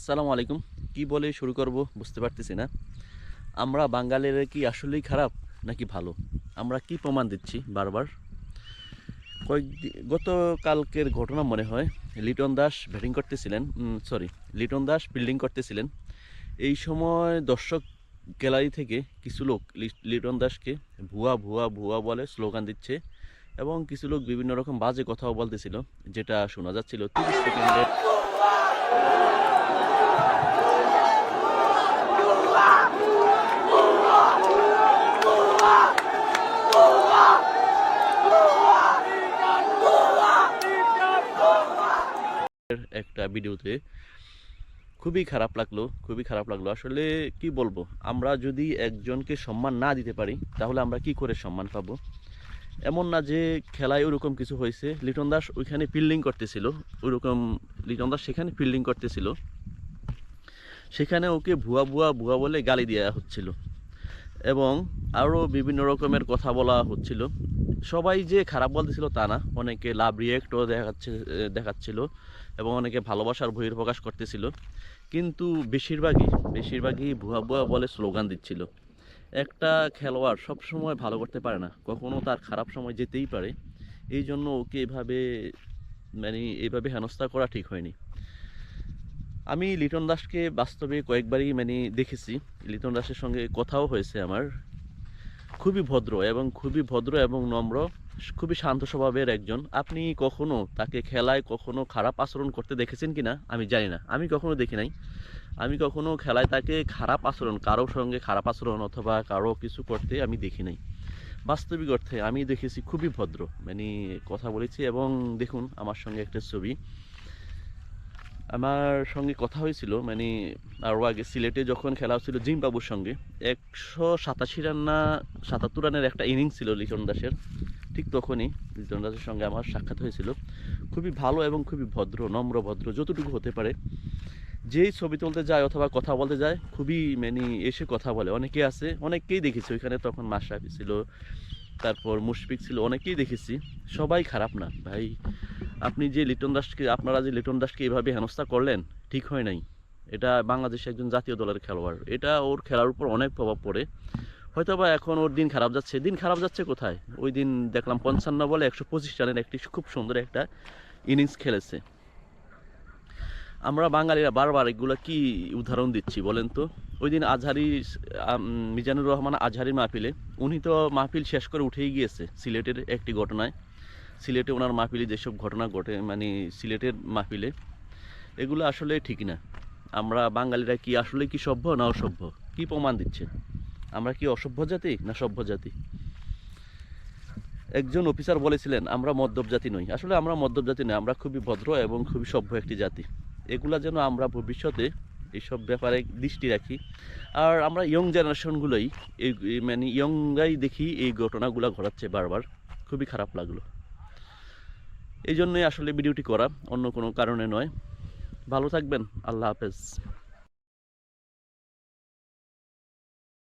আসসালামু আলাইকুম। কি বলে শুরু করব? বুঝতে পারতেছি না। আমরা বাঙালিরা কি আসলেই খারাপ নাকি ভালো? আমরা কি প্রমাণ দিচ্ছি বারবার? কয়েক গতকালকের ঘটনা মনে হয়, লিটন দাস ব্যাটিং করতেছিলেন সরি লিটন দাস ফিল্ডিং করতেছিলেন। এই সময় দর্শক গ্যালারি থেকে কিছু লোক লিটন দাসকে ভুয়া ভুয়া ভুয়া বলে স্লোগান দিচ্ছে এবং কিছু লোক বিভিন্ন রকম বাজে কথাও বলতেছিল, যেটা শোনা যাচ্ছিল তিরিশ সেকেন্ডের একটা ভিডিওতে খুবই খারাপ লাগল, খুবই খারাপ লাগল। আসলে কি বলব, আমরা যদি একজনকে সম্মান না দিতে পারি, তাহলে আমরা কি করে সম্মান পাবো? এমন না যে খেলায় ওরকম কিছু হয়েছে। লিটন দাস ওইখানে ফিল্ডিং করতেছিল, ওরকম লিটন দাস সেখানে ফিল্ডিং করতেছিল। সেখানে ওকে ভুয়া ভুয়া ভুয়া বলে গালি দেওয়া হচ্ছিল। এবং আরও বিভিন্ন রকমের কথা বলা হচ্ছিল। সবাই যে খারাপ বলতেছিল তা না। অনেকে লাভ রিয়েক্টও দেখাচ্ছে, দেখাচ্ছিল এবং অনেকে ভালোবাসার বহির প্রকাশ করতেছিল। কিন্তু বেশিরভাগই বেশিরভাগই ভুয়া ভুয়া বলে স্লোগান দিচ্ছিল। একটা খেলোয়াড় সব সময় ভালো করতে পারে না। কখনো তার খারাপ সময় যেতেই পারে। এই জন্য ওকে এভাবে মানে এইভাবে হেনস্থা করা ঠিক হয়নি। আমি লিটন দাসকে বাস্তবে কয়েকবারই মানে দেখেছি। লিটন দাসের সঙ্গে কথাও হয়েছে আমার। খুবই ভদ্র এবং খুবই ভদ্র এবং নম্র, খুবই শান্ত স্বভাবের একজন। আপনি কখনো তাকে খেলায় কখনো খারাপ আচরণ করতে দেখেছেন কিনা? আমি জানি না। আমি কখনো দেখি নাই। আমি কখনো খেলায় তাকে খারাপ আচরণ, কারোর সঙ্গে খারাপ আচরণ অথবা কারও কিছু করতে আমি দেখি নাই। বাস্তবিক অর্থে আমি দেখেছি খুবই ভদ্র। মানে কথা বলেছি এবং দেখুন, আমার সঙ্গে একটা ছবি। আমার সঙ্গে কথা হয়েছিল মানে আরও আগে সিলেটে যখন খেলা হচ্ছিল জিম্বাবুর সঙ্গে, একশো সাতাশি রান না সাতাত্তর রানের একটা ইনিংস ছিল লিটন দাসের। ঠিক তখনই লিটন দাসের সঙ্গে আমার সাক্ষাৎ হয়েছিল। খুবই ভালো এবং খুবই ভদ্র, নম্র ভদ্র, যতটুকু হতে পারে। যেই ছবি তুলতে যায় অথবা কথা বলতে যায়, খুবই মানে এসে কথা বলে। অনেকে আছে, অনেককেই দেখেছি। ওইখানে তখন মাশরাফি ছিল তারপর মুশফিক ছিল, অনেকেই দেখেছি। সবাই খারাপ না। ভাই, আপনি যে লিটন দাসকে, আপনারা যে লিটন দাসকে এভাবে হেনস্থা করলেন, ঠিক হয় নাই। এটা বাংলাদেশে একজন জাতীয় দলের খেলোয়াড়। এটা ওর খেলার উপর অনেক প্রভাব পড়ে। হয়তো বা এখন ওর দিন খারাপ যাচ্ছে। দিন খারাপ যাচ্ছে কোথায়? ওই দিন দেখলাম পঞ্চান্ন বলে একশো পঁচিশ রানের একটি খুব সুন্দর একটা ইনিংস খেলেছে। আমরা বাঙালিরা বারবার এগুলো কি উদাহরণ দিচ্ছি বলেন তো? ওই দিন আজহারি মিজানুর রহমান আজহারির মাহফিলে, উনি তো মাহফিল শেষ করে উঠেই গিয়েছে সিলেটের একটি ঘটনায়। সিলেটে ওনার মাহফিলে যেসব ঘটনা ঘটে মানে সিলেটের মাহফিলে, এগুলো আসলে ঠিক না। আমরা বাঙালিরা কি আসলে কি সভ্য না অসভ্য? কি প্রমাণ দিচ্ছে? আমরা কি অসভ্য জাতি না সভ্য জাতি? একজন অফিসার বলেছিলেন, আমরা মদ্যপ জাতি নই। আসলে আমরা মদ্যপ জাতি নই আমরা খুবই ভদ্র এবং খুবই সভ্য একটি জাতি। এগুলা যেন আমরা ভবিষ্যতে এইসব ব্যাপারে দৃষ্টি রাখি। আর আমরা ইয়ং জেনারেশনগুলোই এই মানে ইয়ংরাই দেখি এই ঘটনাগুলো ঘটাচ্ছে বারবার। খুবই খারাপ লাগল। এই জন্যই আসলে ভিডিওটি করা অন্য কোনো কারণে নয়। ভালো থাকবেন। আল্লাহ হাফেজ।